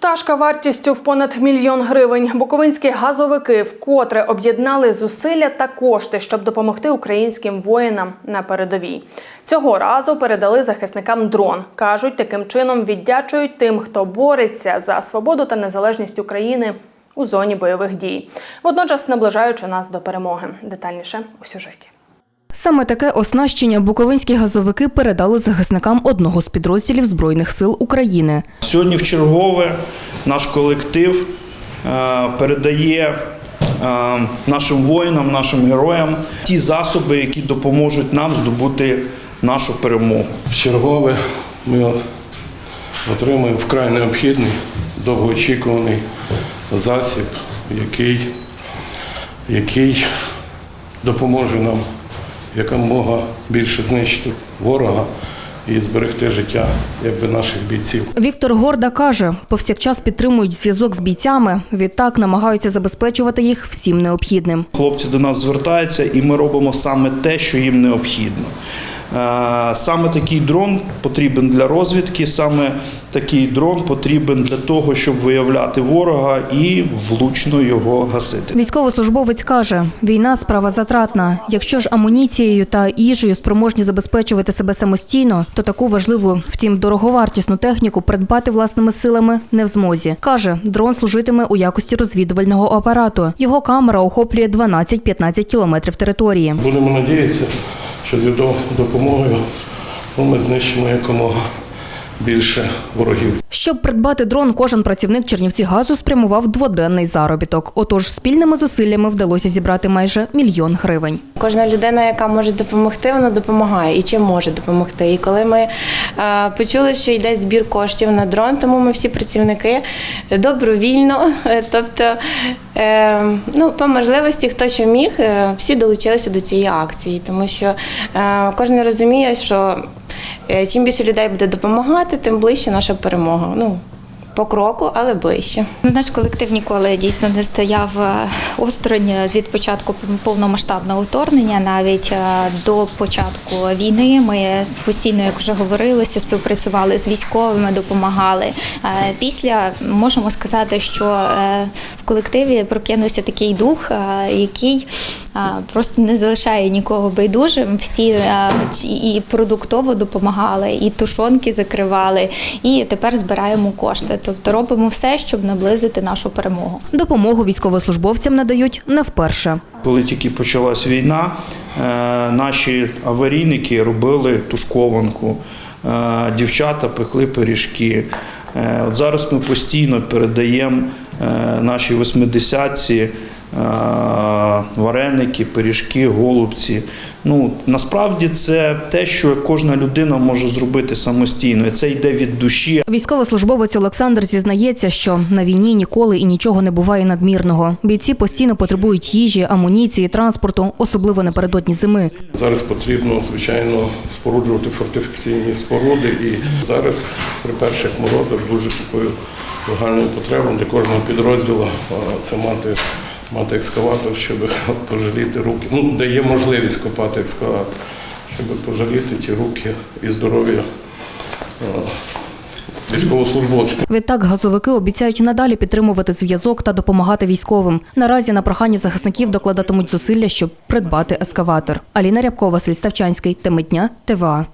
Пташка вартістю в понад мільйон гривень. Буковинські газовики вкотре об'єднали зусилля та кошти, щоб допомогти українським воїнам на передовій. Цього разу передали захисникам дрон. кажуть, таким чином віддячують тим, хто бореться за свободу та незалежність України у зоні бойових дій, водночас наближаючи нас до перемоги. Детальніше у сюжеті. Саме таке оснащення буковинські газовики передали захисникам одного з підрозділів Збройних сил України. Сьогодні в чергове наш колектив е, передає е, нашим воїнам, нашим героям ті засоби, які допоможуть нам здобути нашу перемогу. В чергове ми отримуємо вкрай необхідний, довгоочікуваний засіб, який, який допоможе нам якомога більше знищити ворога і зберегти життя якби, наших бійців. Віктор Горда каже, повсякчас підтримують зв'язок з бійцями. Відтак намагаються забезпечувати їх всім необхідним. Хлопці до нас звертаються, і ми робимо саме те, що їм необхідно. Е, Саме такий дрон потрібен для розвідки, саме такий дрон потрібен для того, щоб виявляти ворога і влучно його гасити. Військовослужбовець каже, війна справа затратна. Якщо ж амуніцією та їжею спроможні забезпечувати себе самостійно, то таку важливу, втім дороговартісну техніку придбати власними силами не в змозі. Каже, дрон служитиме у якості розвідувального апарату. Його камера охоплює 12-15 кілометрів території. Будемо надіятися, що з його допомогою ну, ми знищимо якомога більше ворогів. Щоб придбати дрон, кожен працівник Чернівці газу спрямував дводенний заробіток. Отож, спільними зусиллями вдалося зібрати майже мільйон гривень. Кожна людина, яка може допомогти, вона допомагає і чим може допомогти. І коли ми е, почули, що йде збір коштів на дрон, тому ми всі працівники добровільно, е, тобто ну, по можливості, хто що міг, е, всі долучилися до цієї акції, тому що е, кожен розуміє, що е, чим більше людей буде допомагати, тим ближче наша перемога. Ну, по кроку, але ближче. Ну, Наш колектив ніколи дійсно не стояв е, осторонь від початку повномасштабного вторгнення, навіть е, до початку війни. Ми постійно, як вже говорилося, співпрацювали з військовими, допомагали. Е, Після можемо сказати, що в колективі прокинувся такий дух, який просто не залишає нікого байдужим. Всі і продуктово допомагали, і тушонки закривали, і тепер збираємо кошти. Тобто робимо все, щоб наблизити нашу перемогу. Допомогу військовослужбовцям надають не вперше. Коли тільки почалась війна, е, наші аварійники робили тушкованку, е, дівчата пекли пиріжки. Е, От зараз ми постійно передаємо нашій восьмидесятці вареники, пиріжки, голубці. Ну, насправді це те, що кожна людина може зробити самостійно. І це йде від душі. Військовослужбовець Олександр зізнається, що на війні ніколи і нічого не буває надмірного. Бійці постійно потребують їжі, амуніції, транспорту, особливо напередодні зими. Зараз потрібно, звичайно, споруджувати фортифікаційні споруди. І зараз при перших морозах дуже такою загальною потребою для кожного підрозділу це мати, мати екскаватор, щоб пожаліти руки. Ну, де є можливість копати екскаватор, щоб пожаліти ті руки і здоров'я військовослужбовців. Відтак газовики обіцяють надалі підтримувати зв'язок та допомагати військовим. Наразі на прохання захисників докладатимуть зусилля, щоб придбати ескаватор. Аліна Рябкова, Василь Ставчанський. Теми ТВА.